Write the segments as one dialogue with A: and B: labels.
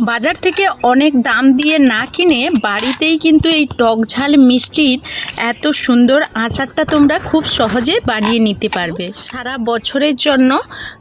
A: বাজার থেকে অনেক দাম দিয়ে না কিনে বাড়িতেই কিন্তু এই টক ঝাল মিষ্টির এত সুন্দর আচারটা তোমরা খুব সহজে বানিয়ে নিতে পারবে। সারা বছরের জন্য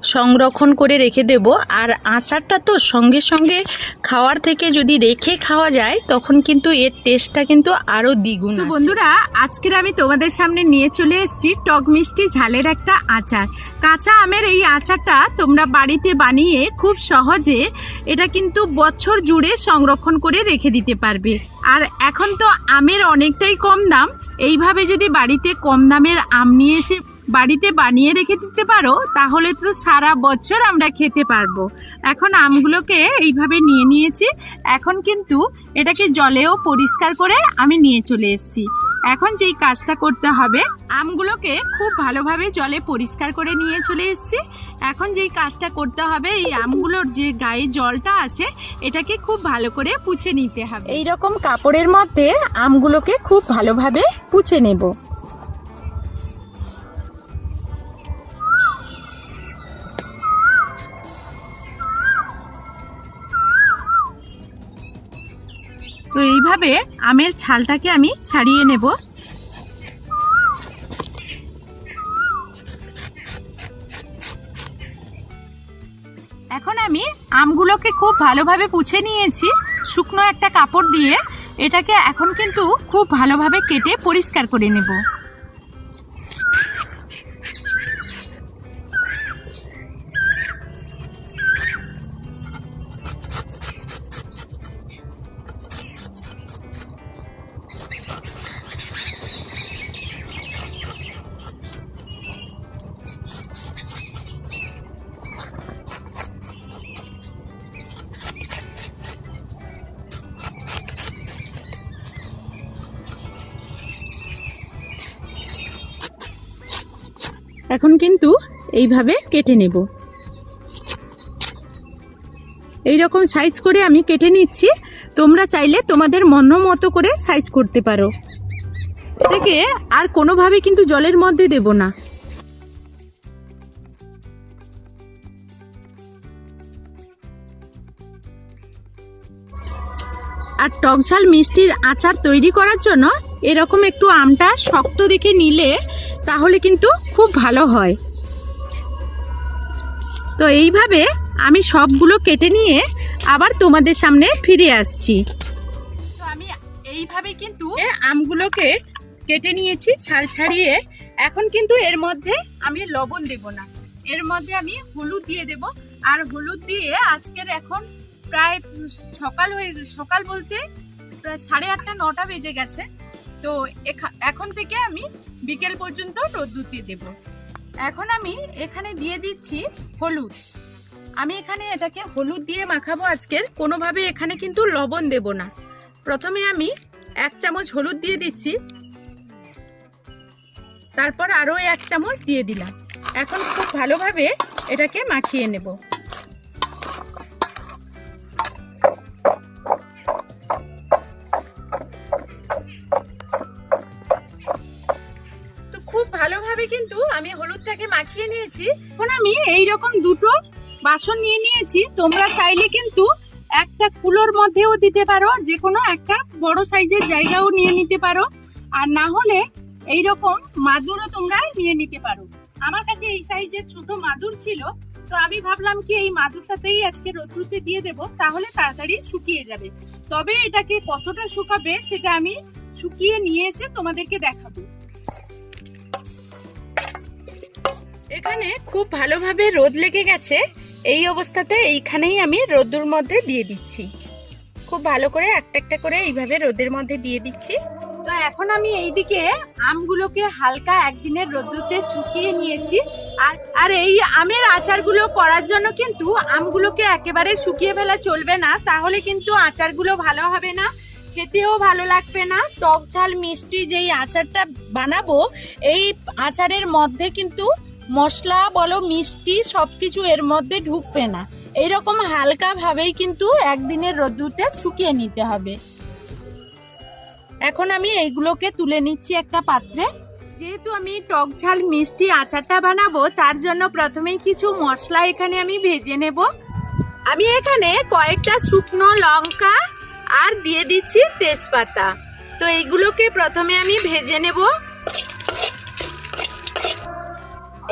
A: সংরক্ষণ করে রেখে দেব। আর আচারটা তো সঙ্গে সঙ্গে খাওয়ার থেকে যদি রেখে খাওয়া যায় তখন কিন্তু এর টেস্টটা কিন্তু আরও দ্বিগুণ
B: বন্ধুরা আজকের আমি তোমাদের সামনে নিয়ে চলে এসেছি টক মিষ্টি ঝালের একটা আচার। কাঁচা আমের এই আচারটা তোমরা বাড়িতে বানিয়ে খুব সহজে এটা কিন্তু বছর জুড়ে সংরক্ষণ করে রেখে দিতে পারবে। আর এখন তো আমের অনেকটাই কম দাম। এইভাবে যদি বাড়িতে কম দামের আম নিয়ে এসে বাড়িতে বানিয়ে রেখে দিতে পারো, তাহলে তো সারা বছর আমরা খেতে পারব। এখন আমগুলোকে এইভাবে নিয়ে নিয়েছি। এখন কিন্তু এটাকে জলেও পরিষ্কার করে আমি নিয়ে চলে এসেছি। এখন যেই কাজটা করতে হবে, আমগুলোকে খুব ভালোভাবে জলে পরিষ্কার করে নিয়ে চলে এসছি। এখন যেই কাজটা করতে হবে, এই আমগুলোর যে গায়ে জলটা আছে, এটাকে খুব ভালো করে পুছে নিতে হবে। এই রকম কাপড়ের মধ্যে আমগুলোকে খুব ভালোভাবে পুছে নেব। এইভাবে আমের ছালটাকে আমি ছাড়িয়ে নেব। এখন আমি আমগুলোকে খুব ভালোভাবে পুছে নিয়েছি। শুকনো একটা কাপড় দিয়ে এটাকে এখন কিন্তু খুব ভালোভাবে কেটে পরিষ্কার করে নেব। এখন কিন্তু এইভাবে কেটে নেব। এই রকম সাইজ করে আমি কেটে নিচ্ছি। তোমরা চাইলে তোমাদের মন মতো করে সাইজ করতে পারো। এটাকে আর কোনোভাবে কিন্তু জলের মধ্যে দেব না। আর টক ঝাল মিষ্টির আচার তৈরি করার জন্য এরকম একটু আমটা শক্ত দেখে নিলে তাহলে কিন্তু খুব ভালো হয়। তো এইভাবে আমি সবগুলো কেটে নিয়ে আবার তোমাদের সামনে ফিরে আসছি। তো আমি এইভাবে কিন্তু আমগুলোকে কেটে নিয়েছি ছাল ছাড়িয়ে। এখন কিন্তু এর মধ্যে আমি লবণ দেব না। এর মধ্যে আমি হলুদ দিয়ে দেব। আর হলুদ দিয়ে আজকের এখন প্রায় সকাল হয়ে, সকাল বলতে প্রায় সাড়ে আটটা, নটা বেজে গেছে। তো এখা- এখন থেকে আমি বিকেল পর্যন্ত রোদ্দুতে দেব। এখন আমি এখানে দিয়ে দিচ্ছি হলুদ। আমি এখানে এটাকে হলুদ দিয়ে মাখাবো আজকের। কোনোভাবে এখানে কিন্তু লবণ দেব না। প্রথমে আমি এক চামচ হলুদ দিয়ে দিচ্ছি। তারপর আরও এক চামচ দিয়ে দিলাম। এখন খুব ভালোভাবে এটাকে মাখিয়ে নেব। ভালোভাবে কিন্তু আমি হলুদটাকে মাখিয়ে নিয়েছি। এখন আমি এই রকম দুটো বাসন নিয়ে নিয়েছি। তোমরা চাইলে কিন্তু একটা কুলোর মধ্যেও দিতে পারো যে কোনো একটা বড় সাইজের জায়গাও নিয়ে নিতে পারো। আর না হলে এই রকম মাদুরও তোমরা নিয়ে নিতে পারো। আমার কাছে এই সাইজের ছোট মাদুর ছিল, তো আমি ভাবলাম কি এই মাদুরটাতেই আজকে রোদ্দুরতে দিয়ে দেব, তাহলে তাড়াতাড়ি শুকিয়ে যাবে। তবে এটাকে কতটা শুকাবে সেটা আমি শুকিয়ে নিয়ে এসে তোমাদেরকে দেখাবো। এখানে খুব ভালোভাবে রোদ লেগে গেছে। এই অবস্থাতে এইখানেই আমি রোদ্দুর মধ্যে দিয়ে দিচ্ছি। খুব ভালো করে একটা একটা করে এইভাবে রোদের মধ্যে দিয়ে দিচ্ছি। তো এখন আমি এইদিকে আমগুলোকে হালকা একদিনের রোদ্দুরতে শুকিয়ে নিয়েছি। আর আর এই আমের আচারগুলো করার জন্য কিন্তু আমগুলোকে একেবারে শুকিয়ে ফেলা চলবে না। তাহলে কিন্তু আচারগুলো ভালো হবে না, খেতেও ভালো লাগবে না। টক ঝাল মিষ্টি যেই আচারটা বানাবো, এই আচারের মধ্যে কিন্তু মশলা বলো, মিষ্টি সব কিছু এর মধ্যে ঢুকবে না। এইরকম হালকা ভাবেই কিন্তু একদিনের রোদ্দুরতে শুকিয়ে নিতে হবে। এখন আমি এইগুলোকে তুলে নিচ্ছি একটা পাত্রে। যেহেতু আমি টক ঝাল মিষ্টি আচারটা বানাবো, তার জন্য প্রথমেই কিছু মশলা এখানে আমি ভেজে নেব। আমি এখানে কয়েকটা শুকনো লঙ্কা আর দিয়ে দিচ্ছি তেজপাতা। তো এইগুলোকে প্রথমে আমি ভেজে নেব।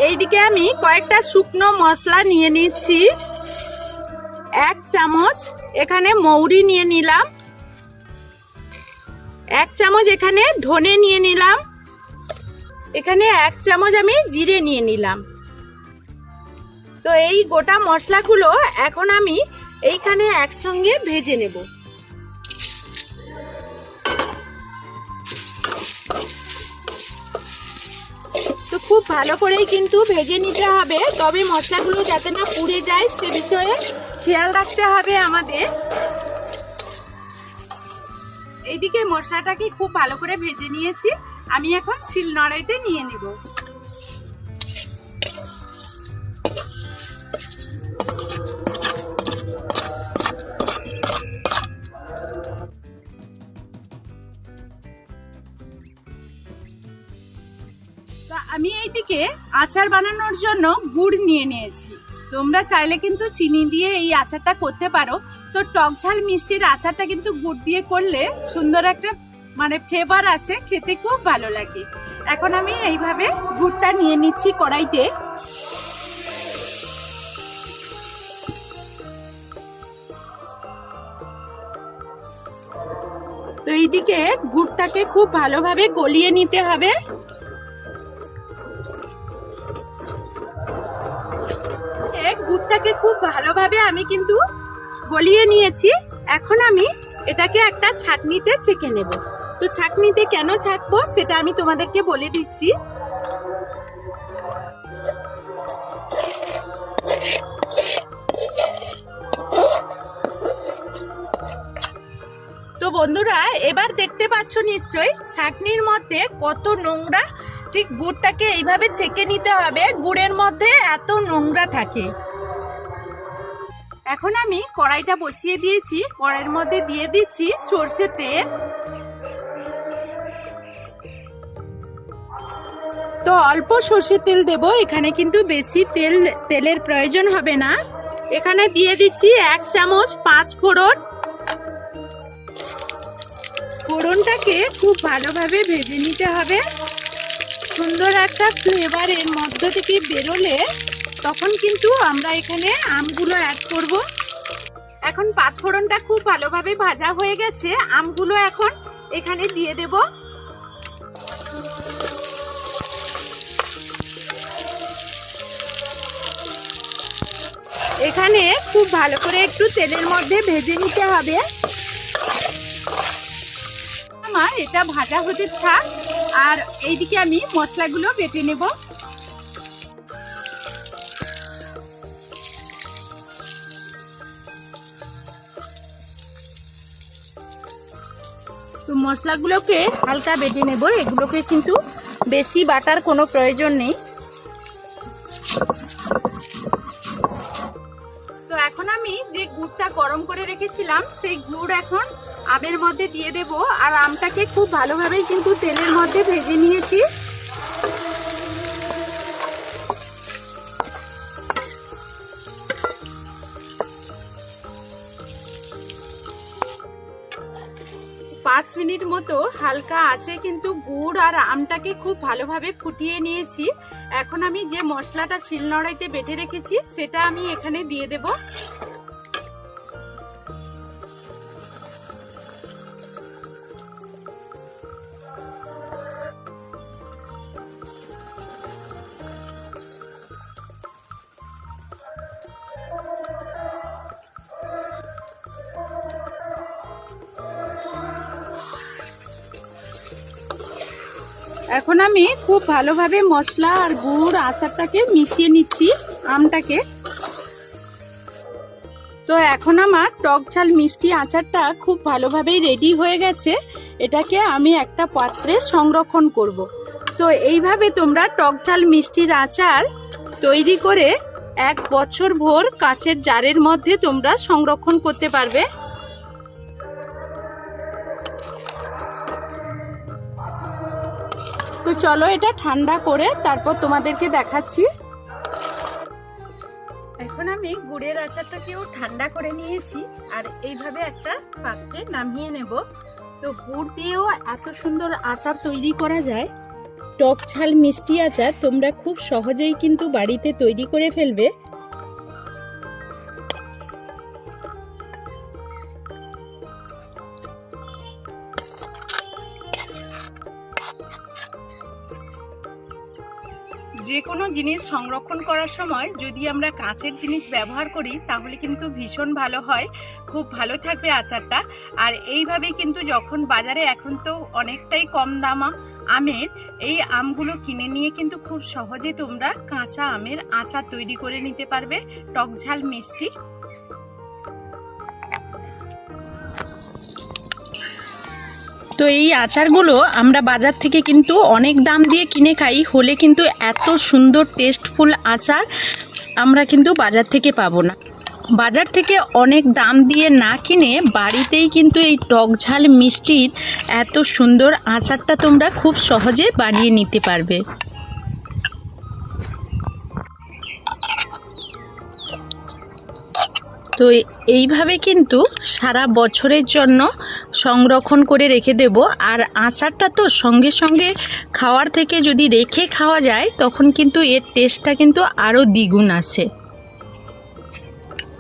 B: এইদিকে আমি কয়েকটা শুকনো মশলা নিয়ে নিচ্ছি। এক চামচ এখানে মৌরি নিয়ে নিলাম। এক চামচ এখানে ধনে নিয়ে নিলাম। এখানে এক চামচ আমি জিরে নিয়ে নিলাম। তো এই গোটা মশলাগুলো এখন আমি এইখানে একসঙ্গে ভেজে নেব। খুব ভালো করেই কিন্তু ভেজে নিতে হবে। তবে মশলাগুলো যাতে না পুড়ে যায়, সে বিষয়ে খেয়াল রাখতে হবে আমাদের। এইদিকে মশলাটাকে খুব ভালো করে ভেজে নিয়েছি। আমি এখন শিল নড়াইতে নিয়ে নেব। আমি এইদিকে আচার বানানোর জন্য গুড় নিয়ে নিয়েছি। তোমরা চাইলে কিন্তু চিনি দিয়ে এই আচারটা করতে পারো। তো টক ঝাল মিষ্টির আচারটা কিন্তু গুড় দিয়ে করলে সুন্দর একটা মানে ফ্লেভার আসে, খেতে খুব ভালো লাগে। এখন আমি এইভাবে গুড়টা নিয়ে নিচ্ছি কড়াইতে। তো এইদিকে গুড়টাকে খুব ভালোভাবে গলিয়ে নিতে হবে। আমি কিন্তু গলিয়ে নিয়েছি। এখন আমি এটাকে একটা ছাকনিতে ছেঁকে নেব। তো ছাঁকনিতে কেন ছাকবো সেটা আমি তোমাদেরকে বলে দিচ্ছি। তো বন্ধুরা, এবার দেখতে পাচ্ছ নিশ্চয়ই, ছাকনির মধ্যে কত নোংরা, ঠিক গুড়টাকে এইভাবে ছেঁকে নিতে হবে। গুড়ের মধ্যে এত নোংরা থাকে। এখন আমি কড়াইটা বসিয়ে দিয়েছি। কড়াইয়ের মধ্যে দিয়ে দিচ্ছি সর্ষে তেল। তো অল্প সর্ষে তেল দেব, এখানে কিন্তু বেশি তেল, তেলের প্রয়োজন হবে না। এখানে দিয়ে দিচ্ছি এক চামচ পাঁচ ফোড়ন। ফোড়নটাকে খুব ভালোভাবে ভেজে নিতে হবে। সুন্দর একটা ফ্লেভার এর মধ্য থেকে বেরোলে তখন কিন্তু আমরা এখানে আমগুলো অ্যাড করব। এখন পাঁচফোড়নটা খুব ভালোভাবে ভাজা হয়ে গেছে। আমগুলো এখন এখানে দিয়ে দেব। এখানে খুব ভালো করে একটু তেলের মধ্যে ভেজে নিতে হবে। আমার এটা ভাজা হতে থাক। আর এইদিকে আমি মশলাগুলো বেটে নেব। তো মশলাগুলোকে হালকা বেটে নেব। এগুলোকে কিন্তু বেশি বাটার কোনো প্রয়োজন নেই। তো এখন আমি যে গুড়টা গরম করে রেখেছিলাম, সেই গুড় এখন আমের মধ্যে দিয়ে দেব। আর আমটাকে খুব ভালোভাবেই কিন্তু তেলের মধ্যে ভেজে নিয়েছি। পাঁচ মিনিট মতো হালকা আছে, কিন্তু গুড় আর আমটাকে খুব ভালোভাবে ফুটিয়ে নিয়েছি। এখন আমি যে মশলাটা শিলনোড়াইতে বেটে রেখেছি, সেটা আমি এখানে দিয়ে দেব। এখন আমি খুব ভালোভাবে মশলা আর গুড় আচারটাকে মিশিয়ে নিচ্ছি আমটাকে। তো এখন আমার টক ঝাল মিষ্টি আচারটা খুব ভালোভাবেই রেডি হয়ে গেছে। এটাকে আমি একটা পাত্রে সংরক্ষণ করব। তো এইভাবে তোমরা টক ঝাল মিষ্টির আচার তৈরি করে এক বছর ভোর কাছের জারের মধ্যে তোমরা সংরক্ষণ করতে পারবে। তো চলো এটা ঠান্ডা করে তারপর তোমাদেরকে দেখাচ্ছি। এখন আমি গুড়ের আচারটাকেও ঠান্ডা করে নিয়েছি আর এইভাবে একটা পাত্রে নামিয়ে নেব। তো গুড় দিয়েও এত সুন্দর আচার তৈরি করা যায়।
A: টক ঝাল মিষ্টি আচার তোমরা খুব সহজেই কিন্তু বাড়িতে তৈরি করে ফেলবে।
B: যে কোনো জিনিস সংরক্ষণ করার সময় যদি আমরা কাঁচের জিনিস ব্যবহার করি, তাহলে কিন্তু ভীষণ ভালো হয়। খুব ভালো থাকবে আচারটা। আর এইভাবেই কিন্তু যখন বাজারে এখন তো অনেকটাই কম দামা আমের, এই আমগুলো কিনে নিয়ে কিন্তু খুব সহজে তোমরা কাঁচা আমের আচার তৈরি করে নিতে পারবে। টকঝাল মিষ্টি।
A: তো এই আচারগুলো আমরা বাজার থেকে কিন্তু অনেক দাম দিয়ে কিনে খাই। হলে কিন্তু এত সুন্দর টেস্টফুল আচার আমরা কিন্তু বাজার থেকে পাবো না। বাজার থেকে অনেক দাম দিয়ে না কিনে বাড়িতেই কিন্তু এই টক ঝাল মিষ্টির এত সুন্দর আচারটা তোমরা খুব সহজে বানিয়ে নিতে পারবে। তো এইভাবে কিন্তু সারা বছরের জন্য সংরক্ষণ করে রেখে দেব। আর আচারটা তো সঙ্গে সঙ্গে খাওয়ার থেকে যদি রেখে খাওয়া যায়, তখন কিন্তু এর টেস্টটা কিন্তু আরও দ্বিগুণ আসে